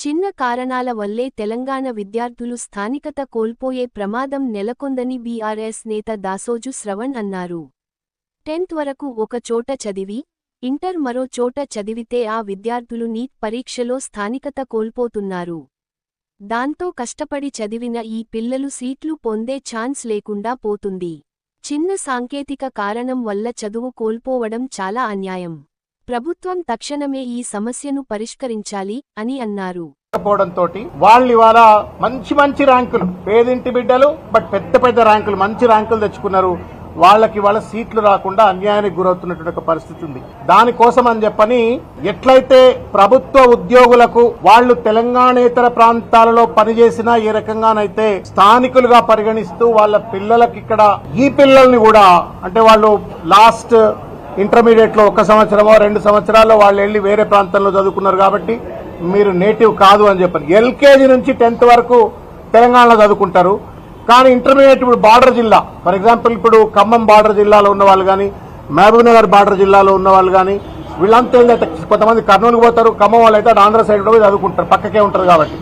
చిన్న కారణాల వల్లే తెలంగాణ విద్యార్థులు స్థానికత కోల్పోయే ప్రమాదం నెలకొందని బీఆర్ఎస్ నేత దాసోజు శ్రవణ్ అన్నారు. టెన్త్ వరకు ఒక చోట చదివి ఇంటర్ మరో చోట చదివితే ఆ విద్యార్థులు నీట్ పరీక్షలో స్థానికత కోల్పోతున్నారు. దాంతో కష్టపడి చదివిన ఈ పిల్లలు సీట్లు పొందే ఛాన్స్ లేకుండా పోతుంది. చిన్న సాంకేతిక కారణం వల్ల చదువు కోల్పోవడం చాలా అన్యాయం. ప్రభుత్వం తక్షణమే ఈ సమస్యను పరిష్కరించాలి అని అన్నారు. తోటి వాళ్ళు ఇవాళ మంచి మంచి ర్యాంకులు పేదింటి బిడ్డలు బట్ పెద్ద పెద్ద ర్యాంకులు మంచి ర్యాంకులు తెచ్చుకున్నారు. వాళ్ళకి వాళ్ళ సీట్లు రాకుండా అన్యాయానికి గురవుతున్నటువంటి ఒక పరిస్థితి ఉంది. దానికోసం అని చెప్పని ఎట్లయితే ప్రభుత్వ ఉద్యోగులకు వాళ్ళు తెలంగాణేతర ప్రాంతాలలో పనిచేసినా ఏ రకంగానైతే స్థానికులుగా పరిగణిస్తూ వాళ్ళ పిల్లలకి ఇక్కడ ఈ పిల్లల్ని కూడా అంటే వాళ్ళు లాస్ట్ ఇంటర్మీడియట్లో ఒక సంవత్సరమో రెండు సంవత్సరాల్లో వాళ్ళు వెళ్ళి వేరే ప్రాంతంలో చదువుకున్నారు కాబట్టి మీరు నేటివ్ కాదు అని చెప్పారు. ఎల్కేజీ నుంచి టెన్త్ వరకు తెలంగాణలో చదువుకుంటారు. కానీ ఇంటర్మీడియట్ ఇప్పుడు బార్డర్ జిల్లా. ఫర్ ఎగ్జాంపుల్ ఇప్పుడు ఖమ్మం బార్డర్ జిల్లాలో ఉన్న వాళ్ళు కానీ మహబూబ్ నగర్ బార్డర్ జిల్లాలో ఉన్న వాళ్ళు కానీ వీళ్ళంతా వెళ్ళి కొంతమంది కర్నూలుకు పోతారు ఖమ్మం వాళ్ళు అయితే ఆంధ్ర సైడ్ కూడా పోయి చదువుకుంటారు పక్కకే ఉంటారు కాబట్టి.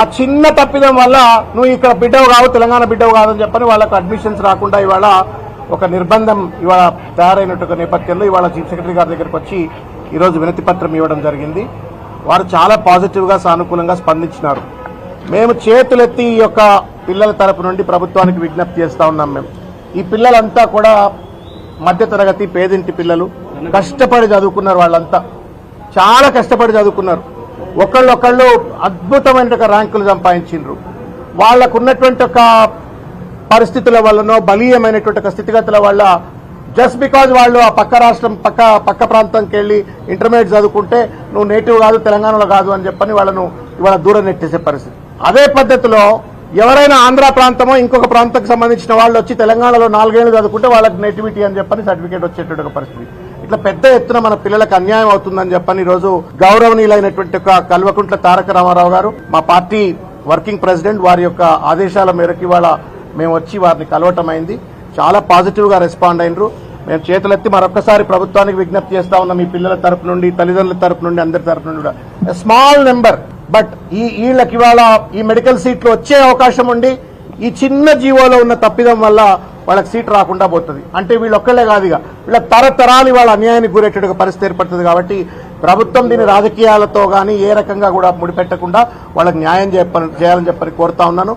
ఆ చిన్న తప్పిదం వల్ల నువ్వు ఇక్కడ బిడ్డవు కావు తెలంగాణ బిడ్డవు కాదని చెప్పని వాళ్ళకు అడ్మిషన్స్ రాకుండా ఇవాళ ఒక నిర్బంధం ఇవాళ తయారైనట్టు నేపథ్యంలో ఇవాళ చీఫ్ సెక్రటరీ గారి దగ్గరికి వచ్చి ఈరోజు వినతి పత్రం ఇవ్వడం జరిగింది. వారు చాలా పాజిటివ్గా సానుకూలంగా స్పందించినారు. మేము చేతులెత్తి ఈ యొక్క పిల్లల తరపు నుండి ప్రభుత్వానికి విజ్ఞప్తి చేస్తూ ఉన్నాం మేము. ఈ పిల్లలంతా కూడా మధ్యతరగతి పేదింటి పిల్లలు. కష్టపడి చదువుకున్నారు వాళ్ళంతా. చాలా కష్టపడి చదువుకున్నారు. ఒకళ్ళొకళ్ళు అద్భుతమైన ర్యాంకులు సంపాదించిండ్రు. వాళ్ళకు ఉన్నటువంటి ఒక పరిస్థితుల వల్లనో బలీయమైనటువంటి ఒక స్థితిగతుల వల్ల జస్ట్ బికాజ్ వాళ్ళు ఆ పక్క రాష్ట్రం పక్క పక్క ప్రాంతంకి వెళ్ళి ఇంటర్మీడియట్ చదువుకుంటే నువ్వు నేటివ్ కాదు తెలంగాణలో కాదు అని చెప్పని వాళ్ళను ఇవాళ దూరం నెట్టేసే పరిస్థితి. అదే పద్ధతిలో ఎవరైనా ఆంధ్ర ప్రాంతమో ఇంకొక ప్రాంతానికి సంబంధించిన వాళ్ళు వచ్చి తెలంగాణలో నాలుగేళ్ళు చదువుకుంటే వాళ్ళకి నేటివిటీ అని చెప్పని సర్టిఫికేట్ వచ్చేటువంటి పరిస్థితి. ఇట్లా పెద్ద ఎత్తున మన పిల్లలకు అన్యాయం అవుతుందని చెప్పని ఈరోజు రోజు గౌరవనీయులైనటువంటి ఒక కల్వకుంట్ల తారక రామారావు గారు మా పార్టీ వర్కింగ్ ప్రెసిడెంట్ వారి యొక్క ఆదేశాల మేరకు ఇవాళ మేము వచ్చి వారిని కలవటం అయింది చాలా పాజిటివ్గా రెస్పాండ్ అయినరు. మేము చేతులెత్తి మరొకసారి ప్రభుత్వానికి విజ్ఞప్తి చేస్తా ఉన్నాం. ఈ పిల్లల తరపు నుండి తల్లిదండ్రుల తరపు నుండి అందరి తరపు నుండి కూడా. స్మాల్ నెంబర్ బట్ ఈ వీళ్ళకి ఇవాళ ఈ మెడికల్ సీట్లు వచ్చే అవకాశం ఉండి ఈ చిన్న జీవోలో ఉన్న తప్పిదం వల్ల వాళ్ళకి సీట్ రాకుండా పోతుంది. అంటే వీళ్ళు ఒక్కళ్ళే కాదు ఇక. వీళ్ళ తరతరాలు వాళ్ళ అన్యాయానికి గురేటట్టుగా పరిస్థితి ఏర్పడుతుంది కాబట్టి ప్రభుత్వం దీని రాజకీయాలతో కానీ ఏ రకంగా కూడా ముడిపెట్టకుండా వాళ్ళకి న్యాయం చెప్పని చేయాలని చెప్పని కోరుతా ఉన్నాను.